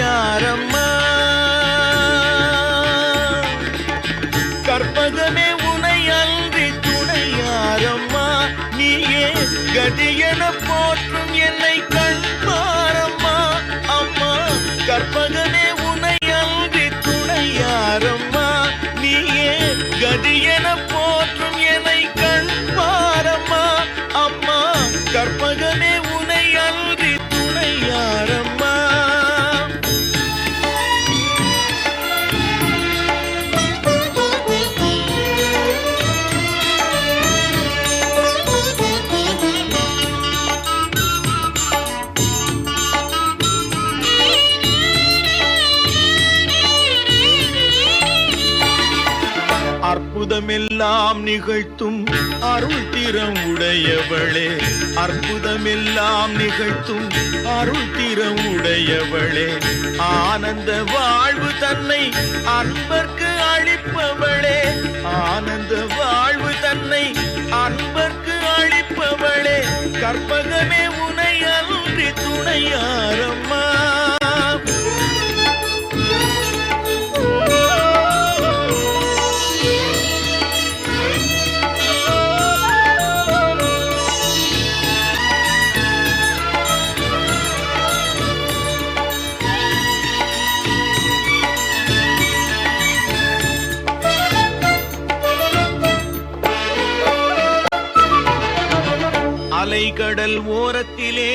யாரம்மா? கற்பகமே உனை அன்றி துணை யாரம்மா? நீயே கதி என போற்றும் என்னை கண்பாரம்மா. அம்மா கற்பகமே உனை அன்றி துணை யாரம்மா? நீயே கதி என போற்றும் அற்புதமெல்லாம் நிகழ்த்தும் அருள் திறம் உடையவளே. அற்புதமெல்லாம் நிகழ்த்தும் அருள் திறம் உடையவளே. ஆனந்த வாழ்வு தன்னை அன்பர்க்கு அளிப்பவளே. ஆனந்த வாழ்வு தன்னை அன்பர்க்கு அளிப்பவளே. கற்பகமே உனை அன்றி துணையா அலைகடல் ஓரத்திலே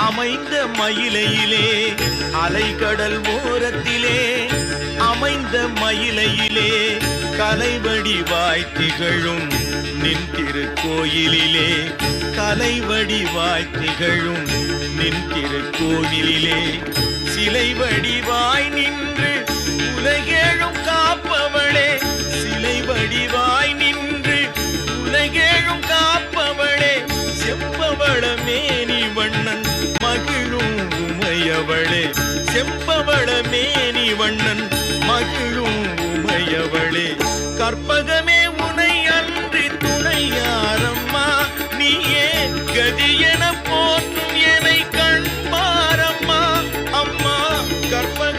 அமைந்த மயிலையிலே அலைகடல் ஓரத்திலே அமைந்த மயிலையிலே கலைவடி வாய்த்திகழும் நின் திருக்கோயிலே கலைவடி வாய்த்திகழும் நின் திருக்கோயிலே சிலை வடிவாய் நின்று உலகே செம்பவளமேனி வண்ணன் மகிழும் உமையவளே செம்பவளமேனி வண்ணன் மகிழும் உமையவளே கற்பகமே உனை அன்றி துணையாரம்மா நீயே கதியென போற்றும் என்னை கண்பாரம்மா அம்மா கற்ப